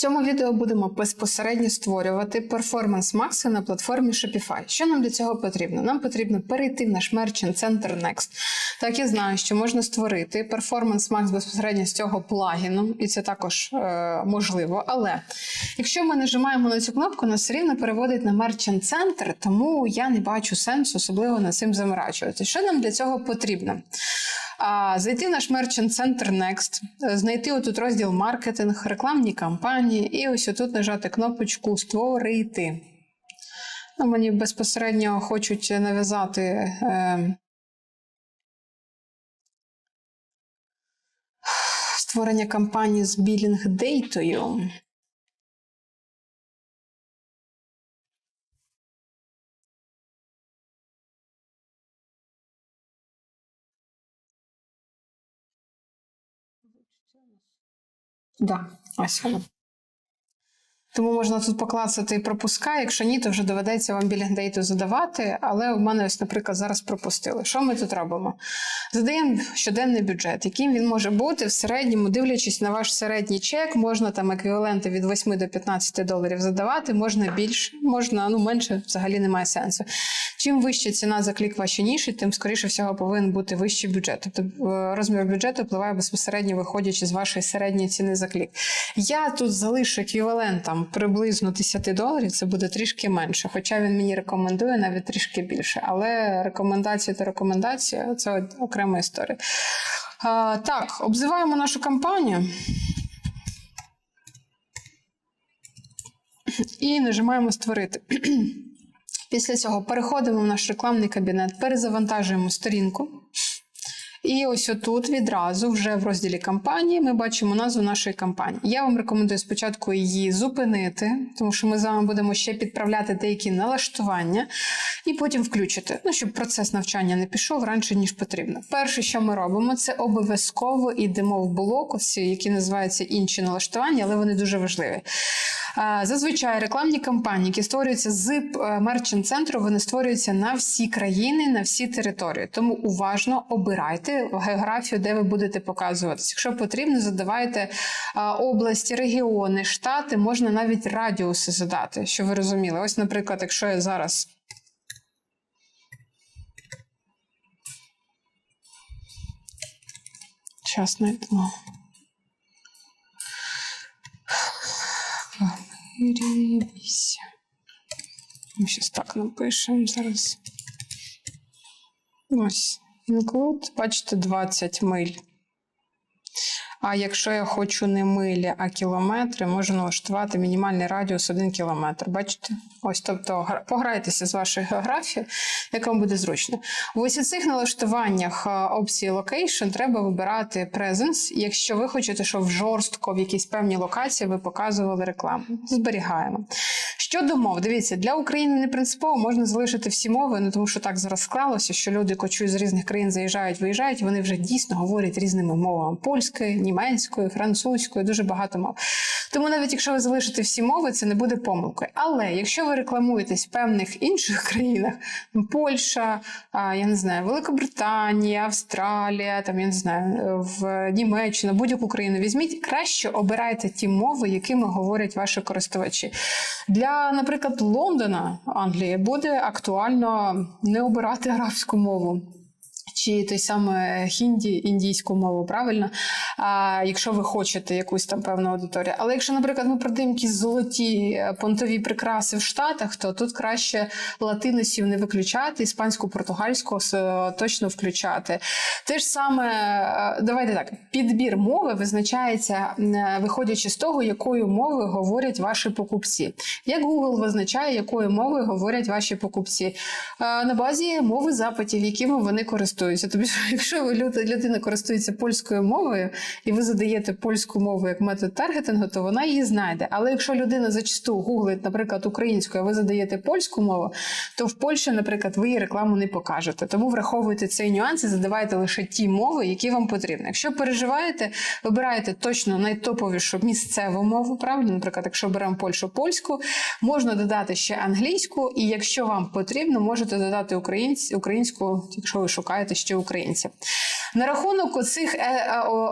Цьому відео будемо безпосередньо створювати перформанс Max на платформі Shopify. Що нам для цього потрібно? Нам потрібно перейти в наш Merchant Center Next. Так я знаю, що можна створити перформанс Max безпосередньо з цього плагіну, і це також е, можливо. Але якщо ми нажимаємо на цю кнопку, нас все рівно переводить на Merchant Center, тому я не бачу сенсу особливо над цим заморачувати. Що нам для цього потрібно? Зайти в наш Merchant Center Next, знайти отут розділ маркетинг, рекламні кампанії, і ось отут нажати кнопочку Створити. Ну, мені безпосередньо хочуть нав'язати. Е, Створення кампанії з білінг Да, ось воно. Тому можна тут поклацати пропускай, якщо ні, то вже доведеться вам біля білінгдейту задавати. Але в мене ось, наприклад, зараз пропустили. Що ми тут робимо? Задаємо щоденний бюджет, яким він може бути в середньому, дивлячись на ваш середній чек, можна там еквіваленти від 8 до 15 доларів задавати, можна більше, можна ну менше, взагалі немає сенсу. Чим вища ціна за клік вашій ніші, тим скоріше всього повинен бути вищий бюджет. Тобто е, розмір бюджету впливає безпосередньо виходячи з вашої середньої ціни за клік. Я тут залишу еквівалент там приблизно 10 доларів, це буде трішки менше. Хоча він мені рекомендує навіть трішки більше. Але рекомендація то рекомендація це окрема історія. А, так, обзиваємо нашу кампанію. І нажимаємо створити. Після цього переходимо в наш рекламний кабінет, перезавантажуємо сторінку. І ось отут відразу, вже в розділі кампанії, ми бачимо назву нашої кампанії. Я вам рекомендую спочатку її зупинити, тому що ми з вами будемо ще підправляти деякі налаштування, і потім включити, ну, щоб процес навчання не пішов раніше, ніж потрібно. Перше, що ми робимо, це обов'язково йдемо в блок, ось, які називаються інші налаштування, але вони дуже важливі. Зазвичай рекламні кампанії, які створюються з мерчант центру, вони створюються на всі країни, на всі території. Тому уважно обирайте географію, де ви будете показуватися. Якщо потрібно, задавайте області, регіони, штати, можна навіть радіуси задати, щоб ви розуміли. Ось, наприклад, якщо я зараз. Час знайдемо. Вирівся. Ми щось так напишемо зараз. Ось. Include, бачите, 20 миль. А якщо я хочу не милі, а кілометри, можу налаштувати мінімальний радіус 1 кілометр. Бачите? Ось, тобто, пограйтеся з вашою географією, як вам буде зручно. В ось цих налаштуваннях опції Location треба вибирати Presence, якщо ви хочете, щоб жорстко в якійсь певній локації ви показували рекламу. Зберігаємо. Щодо мов, дивіться, для України не принципово можна залишити всі мови, ну тому що так зараз склалося, що люди кочують з різних країн, заїжджають, виїжджають, вони вже дійсно говорять різними мовами польською, німецькою, французькою, дуже багато мов. Тому навіть якщо ви залишите всі мови, це не буде помилкою. Але якщо ви рекламуєтесь в певних інших країнах, Польща, я не знаю, Великобританія, Австралія, там я не знаю, в Німеччину, будь-яку країну візьміть, краще обирайте ті мови, якими говорять ваші користувачі. Для, наприклад, Лондона, Англії, буде актуально не обирати арабську мову. Чи той саме хінді, індійську мову, правильно? А якщо ви хочете якусь там певну аудиторію. Але якщо, наприклад, ми продаємо якісь золоті понтові прикраси в Штатах, то тут краще латиносів не виключати, іспанську, португальську точно включати. Те ж саме, давайте так, підбір мови визначається, виходячи з того, якою мовою говорять ваші покупці. Як Google визначає, якою мовою говорять ваші покупці? На базі мови запитів, якими вони користуються користуються. Тобто, якщо ви людина користується польською мовою і ви задаєте польську мову як метод таргетингу, то вона її знайде. Але якщо людина зачасту гуглить, наприклад, українською, а ви задаєте польську мову, то в Польщі, наприклад, ви її рекламу не покажете. Тому враховуйте цей нюанс і задавайте лише ті мови, які вам потрібні. Якщо переживаєте, вибираєте точно найтоповішу місцеву мову. Правильно, наприклад, якщо беремо Польщу польську, можна додати ще англійську, і якщо вам потрібно, можете додати українську, якщо ви шукаєте шукайте ще українців. На рахунок цих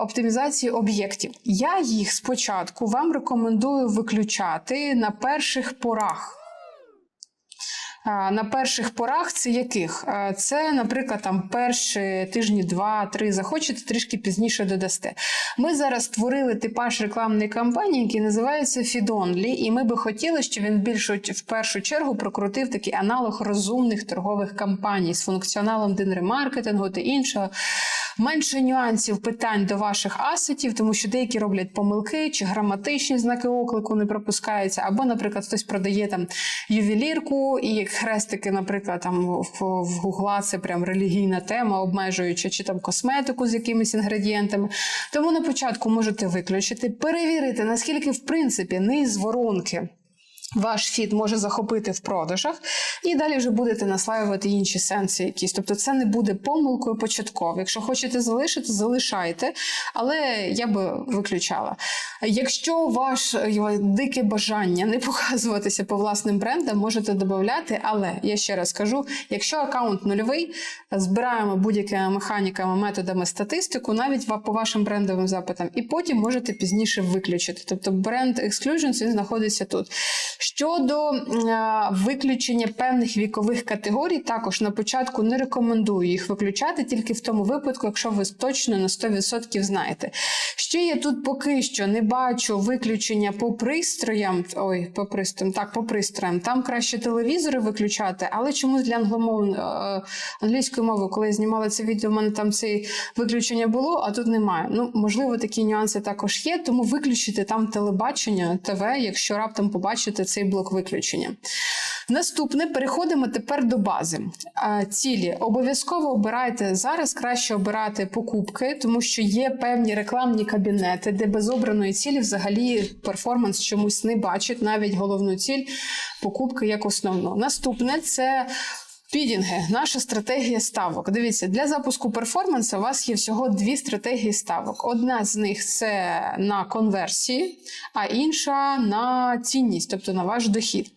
оптимізації об'єктів, я їх спочатку вам рекомендую виключати на перших порах. На перших порах це яких? Це, наприклад, там перші тижні, два-три захочете, трішки пізніше додасте. Ми зараз створили типаж рекламної кампанії, який називається Feed-Only, і ми би хотіли, щоб він більш в першу чергу прокрутив такий аналог розумних торгових кампаній з функціоналом динремаркетингу та іншого. Менше нюансів питань до ваших асетів, тому що деякі роблять помилки чи граматичні знаки оклику не пропускаються, або, наприклад, хтось продає там ювелірку і хрестики, наприклад, там в, в Гугла це прям релігійна тема, обмежуючи чи там косметику з якимись інгредієнтами. Тому на початку можете виключити, перевірити, наскільки в принципі низ воронки. Ваш фід може захопити в продажах, і далі вже будете наслаювати інші сенси якісь. Тобто це не буде помилкою початково. Якщо хочете залишити, залишайте, але я би виключала. Якщо ваш дике бажання не показуватися по власним брендам, можете додати, але я ще раз кажу: якщо аккаунт нульовий, збираємо будь-якими механіками, методами статистику, навіть по вашим брендовим запитам, і потім можете пізніше виключити. Тобто бренд Exclusions він знаходиться тут. Щодо виключення певних вікових категорій, також на початку не рекомендую їх виключати тільки в тому випадку, якщо ви точно на 100% знаєте. Ще я тут поки що не бачу виключення по пристроям. Ой, по пристроям, так, по пристроям. Там краще телевізори виключати, але чомусь для англійської мови, коли я знімала це відео, у мене там це виключення було, а тут немає. Ну, можливо, такі нюанси також є, тому виключити там телебачення, ТВ, якщо раптом побачите цей блок виключення. Наступне переходимо тепер до бази. Цілі обов'язково обирайте зараз. Краще обирати покупки, тому що є певні рекламні кабінети, де без обраної цілі взагалі перформанс чомусь не бачить, навіть головну ціль покупки як основну. Наступне це Підінги, наша стратегія ставок. Дивіться, для запуску перформансу у вас є всього дві стратегії ставок. Одна з них це на конверсії, а інша на цінність, тобто на ваш дохід,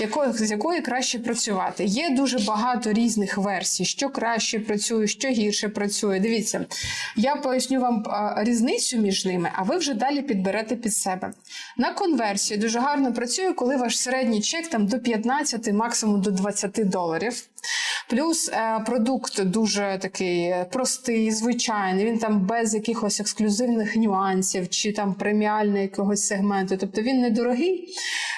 якої, з якої краще працювати. Є дуже багато різних версій, що краще працює, що гірше працює. Дивіться, я поясню вам різницю між ними, а ви вже далі підберете під себе. На конверсії дуже гарно працює, коли ваш середній чек там до 15, максимум до 20 доларів. Плюс е, продукт дуже такий простий, звичайний. Він там без якихось ексклюзивних нюансів чи там преміального якогось сегменту. Тобто він недорогий,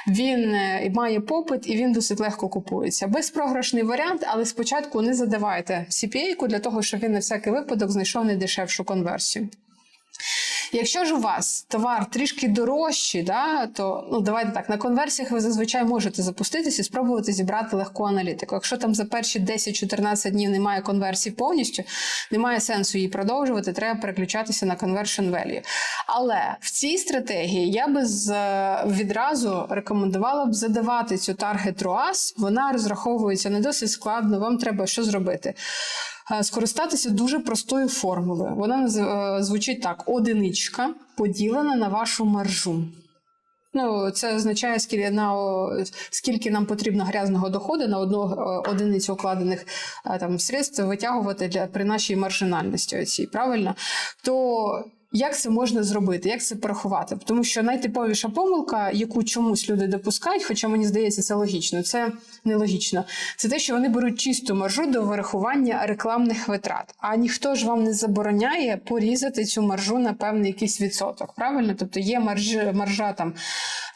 він е, має попит і він досить легко купується. Безпрограшний варіант, але спочатку не задавайте CPA-ку для того, щоб він на всякий випадок знайшов найдешевшу конверсію. Якщо ж у вас товар трішки дорожчий, да, то ну давайте так, на конверсіях ви зазвичай можете запуститися і спробувати зібрати легку аналітику. Якщо там за перші 10-14 днів немає конверсії повністю, немає сенсу її продовжувати, треба переключатися на conversion value. Але в цій стратегії я би з, відразу рекомендувала б задавати цю таргет ROAS. Вона розраховується не досить складно. Вам треба що зробити? Е, скористатися дуже простою формулою. Вона е, звучить так: одиничка поділена на вашу маржу. Ну, Це означає, скільки на, скільки нам потрібно грязного доходу на одну е, одиницю укладених там средств витягувати для при нашій маржинальності. Оцій, правильно? То як це можна зробити? Як це порахувати? Тому що найтиповіша помилка, яку чомусь люди допускають, хоча мені здається, це логічно, це нелогічно. Це те, що вони беруть чисту маржу до вирахування рекламних витрат. А ніхто ж вам не забороняє порізати цю маржу на певний якийсь відсоток. Правильно? Тобто є маржа, маржа там,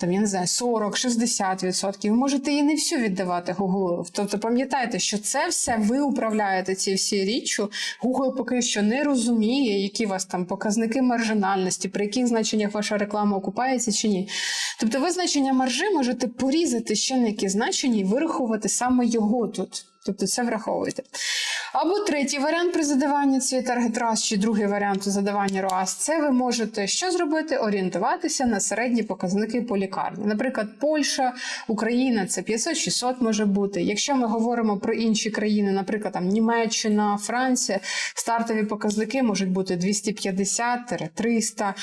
там, я не знаю, 40-60%. Ви можете її не всю віддавати Google. Тобто, пам'ятайте, що це все ви управляєте ці всі річчю. Google поки що не розуміє, які у вас там показники маржинальності, при яких значеннях ваша реклама окупається чи ні. Тобто ви значення маржи можете порізати ще на які значення і вирахувати саме його тут. Тобто це враховуйте. Або третій варіант при задаванні цієї таргет ROAS, чи другий варіант задавання ROAS, це ви можете що зробити? Орієнтуватися на середні показники по лікарні. Наприклад, Польща, Україна це 500-600 може бути. Якщо ми говоримо про інші країни, наприклад, там Німеччина, Франція, стартові показники можуть бути 250-300.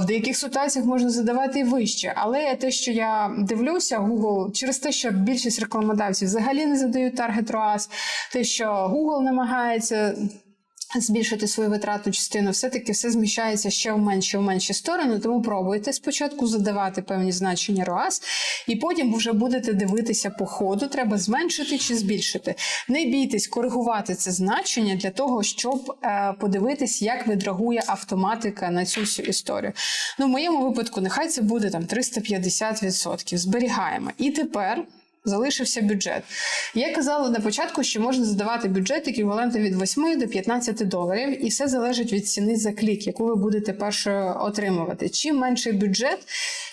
В деяких ситуаціях можна задавати і вище. Але те, що я дивлюся, Google через те, що більшість рекламодавців взагалі не задають таргет ROAS, те, що Google намагається збільшити свою витратну частину, все-таки все зміщається ще в менші в менші сторони. Тому пробуйте спочатку задавати певні значення ROAS, і потім вже будете дивитися по ходу, треба зменшити чи збільшити. Не бійтесь коригувати це значення для того, щоб е, подивитись, як відреагує автоматика на цю всю історію. Ну, в моєму випадку, нехай це буде там 350%. Зберігаємо. І тепер залишився бюджет. Я казала на початку, що можна задавати бюджет еквівалентом від 8 до 15 доларів, і все залежить від ціни за клік, яку ви будете першою отримувати. Чим менший бюджет,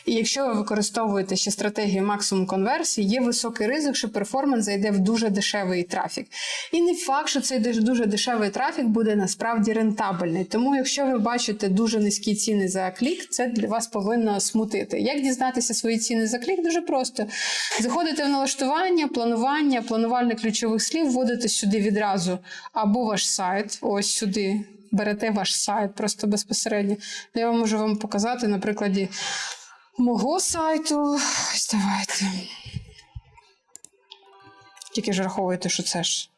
і якщо ви використовуєте ще стратегію максимум конверсії, є високий ризик, що перформанс зайде в дуже дешевий трафік. І не факт, що цей дуже дешевий трафік буде насправді рентабельний. Тому, якщо ви бачите дуже низькі ціни за клік, це для вас повинно смутити. Як дізнатися свої ціни за клік? Дуже просто. Заходите в налаштування, планування, планувальне ключових слів, вводите сюди відразу або ваш сайт, ось сюди. Берете ваш сайт просто безпосередньо. Я вам можу вам показати на прикладі мого сайту. Ось давайте. Тільки ж раховуйте, що це ж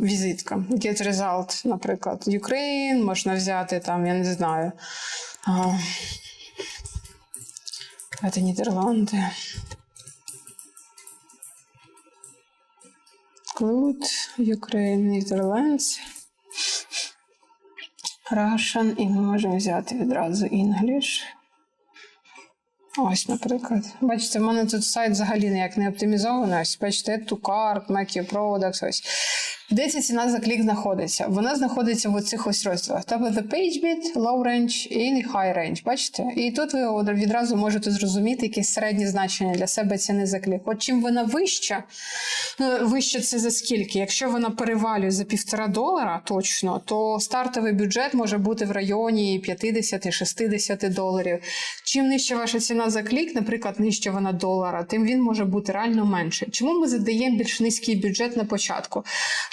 візитка. Get result, наприклад, Ukraine, можна взяти там, я не знаю. Давайте Нідерланди. Include Ukraine, Netherlands. Russian, і ми можемо взяти відразу English. Ось, наприклад. Бачите, в мене тут сайт взагалі ніяк не оптимізований. Ось, бачите, тукар, to продакс. Ось. Де ця ціна за клік знаходиться? Вона знаходиться в оцих ось розділах. Top of the page bit, low range і high range. Бачите? І тут ви відразу можете зрозуміти якесь середнє значення для себе ціни за клік. От чим вона вища, ну, вище це за скільки? Якщо вона перевалює за півтора долара точно, то стартовий бюджет може бути в районі 50-60 доларів. Чим нижча ваша ціна за клік, наприклад, нижче вона долара, тим він може бути реально менше. Чому ми задаємо більш низький бюджет на початку?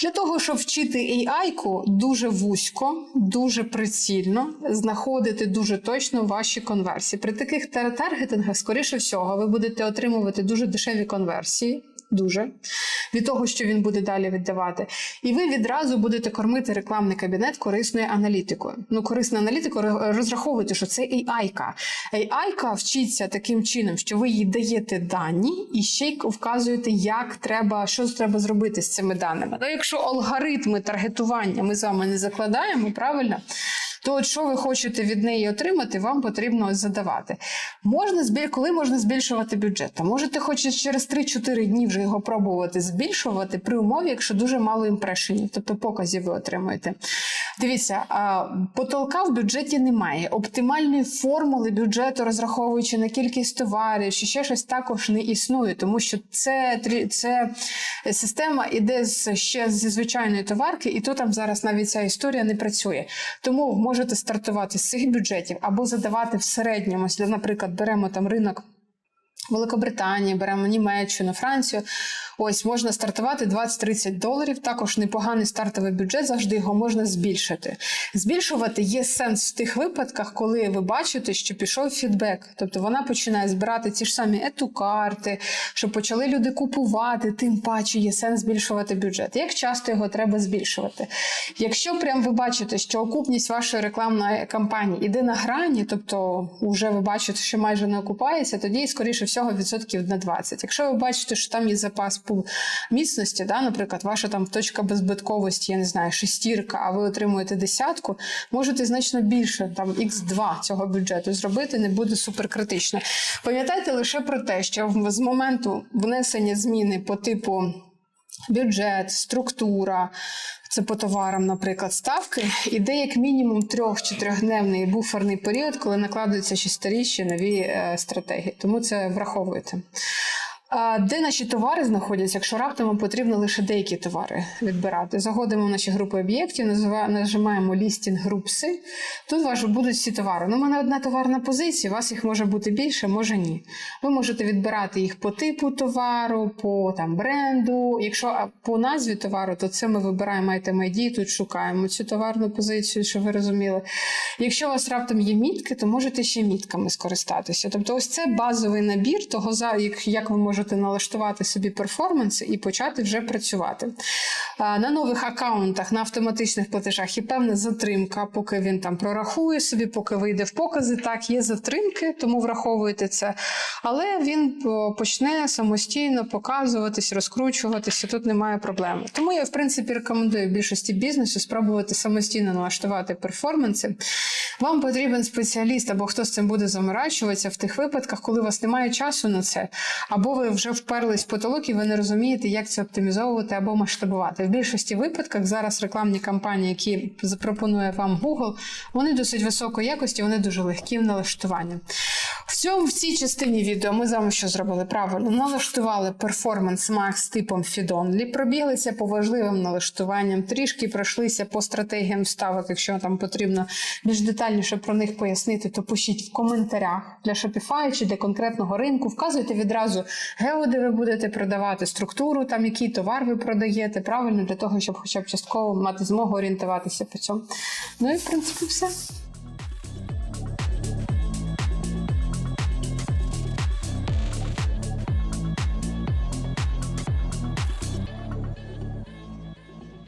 Для того, щоб вчити AI-ку дуже вузько, дуже прицільно, знаходити дуже точно ваші конверсії. При таких тар- таргетингах, скоріше всього, ви будете отримувати дуже дешеві конверсії. Дуже від того, що він буде далі віддавати, і ви відразу будете кормити рекламний кабінет корисною аналітикою. Ну, корисна аналітика ро- розраховуйте, що це AI-ка. AI-ка вчиться таким чином, що ви їй даєте дані і ще й вказуєте, як треба, що треба зробити з цими даними. Ну, якщо алгоритми таргетування ми з вами не закладаємо, правильно? То от що ви хочете від неї отримати, вам потрібно задавати. Можна збіль... Коли можна збільшувати бюджет? Та можете хоч через 3-4 дні вже його пробувати збільшувати при умові, якщо дуже мало імпрешенів, тобто показів ви отримуєте. Дивіться, потолка в бюджеті немає. Оптимальної формули бюджету, розраховуючи на кількість товарів, чи ще щось також не існує, тому що це, це система іде ще зі звичайної товарки, і то там зараз навіть ця історія не працює. Тому можете стартувати з цих бюджетів або задавати в середньому, наприклад, беремо там ринок. Великобританії, беремо Німеччину, Францію. Ось можна стартувати 20-30 доларів. Також непоганий стартовий бюджет, завжди його можна збільшити. Збільшувати є сенс в тих випадках, коли ви бачите, що пішов фідбек. Тобто вона починає збирати ті ж самі ету-карти, щоб почали люди купувати, тим паче є сенс збільшувати бюджет. Як часто його треба збільшувати? Якщо прям ви бачите, що окупність вашої рекламної кампанії іде на грані, тобто вже ви бачите, що майже не окупається, тоді скоріше всього відсотків на 20. Якщо ви бачите, що там є запас по міцності, да, наприклад, ваша там точка беззбитковості, я не знаю, шестірка, а ви отримуєте десятку, можете значно більше, там x2 цього бюджету зробити, не буде суперкритично. Пам'ятайте лише про те, що з моменту внесення зміни по типу. Бюджет, структура, це по товарам, наприклад, ставки, іде як мінімум трьох-чотирьохдневний буферний період, коли накладуються ще старі, ще нові е, стратегії. Тому це враховуйте. Де наші товари знаходяться, якщо раптом потрібно лише деякі товари відбирати? Заходимо в наші групи об'єктів, нажимаємо лістінг групси. Тут у вас будуть всі товари. Ну, у мене одна товарна позиція, у вас їх може бути більше, може ні. Ви можете відбирати їх по типу товару, по там бренду. Якщо по назві товару, то це ми вибираємо item ID, тут шукаємо цю товарну позицію, щоб ви розуміли. Якщо у вас раптом є мітки, то можете ще мітками скористатися. Тобто, ось це базовий набір того, як ви можете налаштувати собі перформанси і почати вже працювати. На нових аккаунтах на автоматичних платежах є певна затримка, поки він там прорахує собі, поки вийде в покази. Так, є затримки, тому враховуйте це. Але він почне самостійно показуватись, розкручуватися. Тут немає проблеми. Тому я, в принципі, рекомендую більшості бізнесу спробувати самостійно налаштувати перформанси. Вам потрібен спеціаліст або хто з цим буде заморачуватися в тих випадках, коли у вас немає часу на це, або ви вже вперлись в потолок і ви не розумієте, як це оптимізовувати або масштабувати. В більшості випадках зараз рекламні кампанії, які запропонує вам Google, вони досить високої якості, вони дуже легкі в налаштуванні. В цьому в цій частині відео ми з вами що зробили правильно? Налаштували перформанс Max типом Fidonly, пробіглися по важливим налаштуванням, трішки пройшлися по стратегіям ставок. Якщо там потрібно більш детальніше про них пояснити, то пишіть в коментарях для Shopify чи для конкретного ринку. Вказуйте відразу гео, де ви будете продавати, структуру, там який товар ви продаєте, правильно для того, щоб хоча б частково мати змогу орієнтуватися по цьому. Ну і в принципі все.